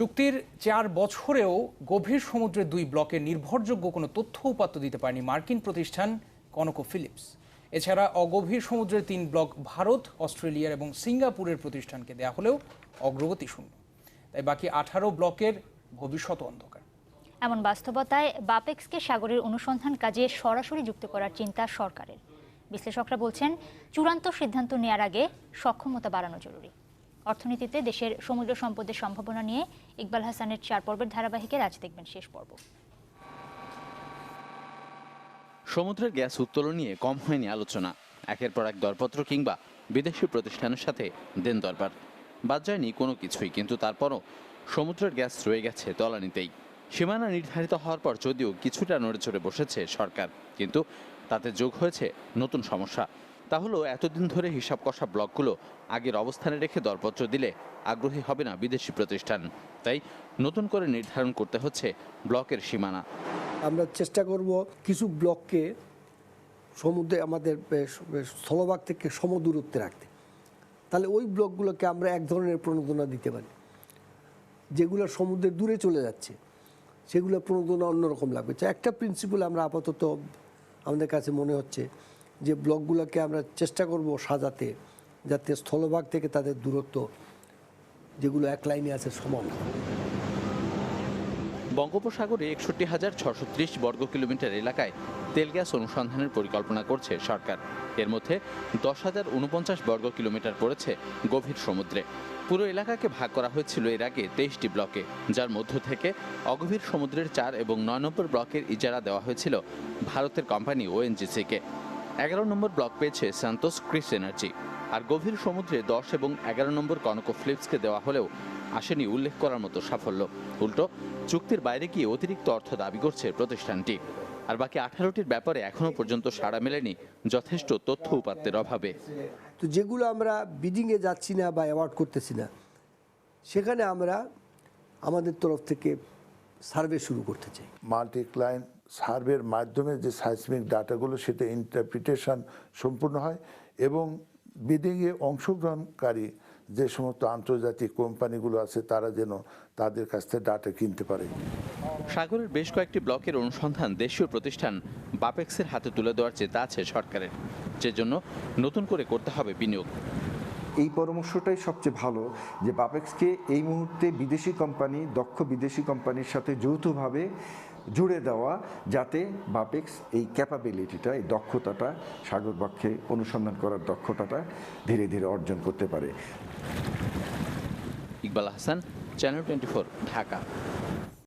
চুক্তির চার বছরেও গভীর সমুদ্রের দুই ব্লকে নির্ভরযোগ্য কোনো তথ্য উপাত্ত দিতে পারেনি মার্কিন প্রতিষ্ঠান কনকো ফিলিপস এছাড়া অগভীর সমুদ্রের তিন ব্লক ভারত অস্ট্রেলিয়ার এবং সিঙ্গাপুরের প্রতিষ্ঠানকে দেয়া হলেও অগ্রগতি শূন্য তাই বাকি আঠারো ব্লকের ভবিষ্যৎ অন্ধকার। এমন বাস্তবতায় বাপেক্সকে সাগরের অনুসন্ধান কাজে সরাসরি যুক্ত করার চিন্তা সরকারের। বিশ্লেষকরা বলছেন, চূড়ান্ত সিদ্ধান্ত নেয়ার আগে সক্ষমতা বাড়ানো জরুরি। অর্থনীতিতে দেশের সমুদ্র সম্পদের সম্ভাবনা নিয়ে ইকবাল হাসানের চার পর্বের ধারাবাহিকের আজ দেখবেন শেষ পর্ব। সমুদ্রের গ্যাস উত্তোলন নিয়ে কম হয়নি আলোচনা। একের পর এক দরপত্র কিংবা বিদেশি প্রতিষ্ঠানের সাথে দেন দরবার। বাদ যায়নি কোনো কিছুই, কিন্তু তারপরও সমুদ্রের গ্যাস রয়ে গেছে তলানিতেই। সীমানা নির্ধারিত হওয়ার পর যদিও কিছুটা নড়ে চড়ে বসেছে সরকার, কিন্তু তাতে যোগ হয়েছে নতুন সমস্যা। তা হলো এতদিন ধরে হিসাব কষা ব্লকগুলো আগের অবস্থানে রেখে দরপত্র দিলে আগ্রহী হবে না বিদেশি প্রতিষ্ঠান। তাই নতুন করে নির্ধারণ করতে হচ্ছে ব্লকের সীমানা। আমরা চেষ্টা করব কিছু ব্লককে সমুদ্রে আমাদের স্থলভাগ থেকে সমদূরত্বে রাখতে। তাহলে ওই ব্লকগুলোকে আমরা এক ধরনের প্রণোদনা দিতে পারি। যেগুলো সমুদ্রের দূরে চলে যাচ্ছে সেগুলো প্রণোদনা অন্যরকম লাগবে। একটা প্রিন্সিপাল আমরা আপাতত আমাদের কাছে মনে হচ্ছে যে ব্লকগুলোকে আমরা চেষ্টা করব সাজাতে, যাতে স্থলভাগ থেকে তাদের দূরত্ব, যেগুলো এক লাইনে আছে, সমান বঙ্গোপসাগরে একষট্টি হাজার ছশো ত্রিশ বর্গ কিলোমিটার এলাকায় তেল গ্যাস অনুসন্ধানের পরিকল্পনা করছে সরকার। এর মধ্যে দশ হাজার উনপঞ্চাশ বর্গ কিলোমিটার পড়েছে গভীর সমুদ্রে। পুরো এলাকাকে ভাগ করা হয়েছিল এর আগে তেইশটি ব্লকে, যার মধ্য থেকে অগভীর সমুদ্রের চার এবং নয় নম্বর ব্লকের ইজারা দেওয়া হয়েছিল ভারতের কোম্পানি ওএনজিসিকে এগারো নম্বর ব্লক পেয়েছে সান্তোস ক্রিস এনার্জি আর গভীর সমুদ্রে দশ এবং এগারো নম্বর কনকো ফ্লিপসকে দেওয়া হলেও আসেনি উল্লেখ করার মতো সাফল্য। উল্টো, চুক্তির বাইরে গিয়ে অতিরিক্ত অর্থ দাবি করছে প্রতিষ্ঠানটি। আর বাকি আঠারোটির ব্যাপারে এখনও পর্যন্ত সাড়া মেলেনি যথেষ্ট তথ্য উপাত্তের অভাবে। তো যেগুলো আমরা বিডিংয়ে যাচ্ছি না বা অ্যাওয়ার্ড করতেছি না, সেখানে আমরা আমাদের তরফ থেকে সার্ভে শুরু করতে চাই। মাল্টি ক্লায়েন্ট সার্ভের মাধ্যমে যে সাইসমিক ডাটাগুলো সেটা ইন্টারপ্রিটেশন সম্পূর্ণ হয় এবং বিডিংয়ে অংশগ্রহণকারী যে সমস্ত আন্তর্জাতিক কোম্পানিগুলো আছে তারা যেন তাদের কাছ থেকে ডাটা কিনতে পারে। সাগরের বেশ কয়েকটি ব্লকের অনুসন্ধান দেশীয় প্রতিষ্ঠান বাপেক্সের হাতে তুলে দেওয়ার চেতা আছে সরকারের যে জন্য নতুন করে করতে হবে বিনিয়োগ। এই পরামর্শটাই সবচেয়ে ভালো যে বাপেক্সকে এই মুহূর্তে বিদেশি কোম্পানি, দক্ষ বিদেশি কোম্পানির সাথে যৌথভাবে জুড়ে দেওয়া যাতে বাপেক্স এই ক্যাপাবিলিটিটা এই দক্ষতাটা সাগরপক্ষে অনুসন্ধান করার দক্ষতাটা ধীরে ধীরে অর্জন করতে পারে। Iqbal Hasan channel twenty Dhaka.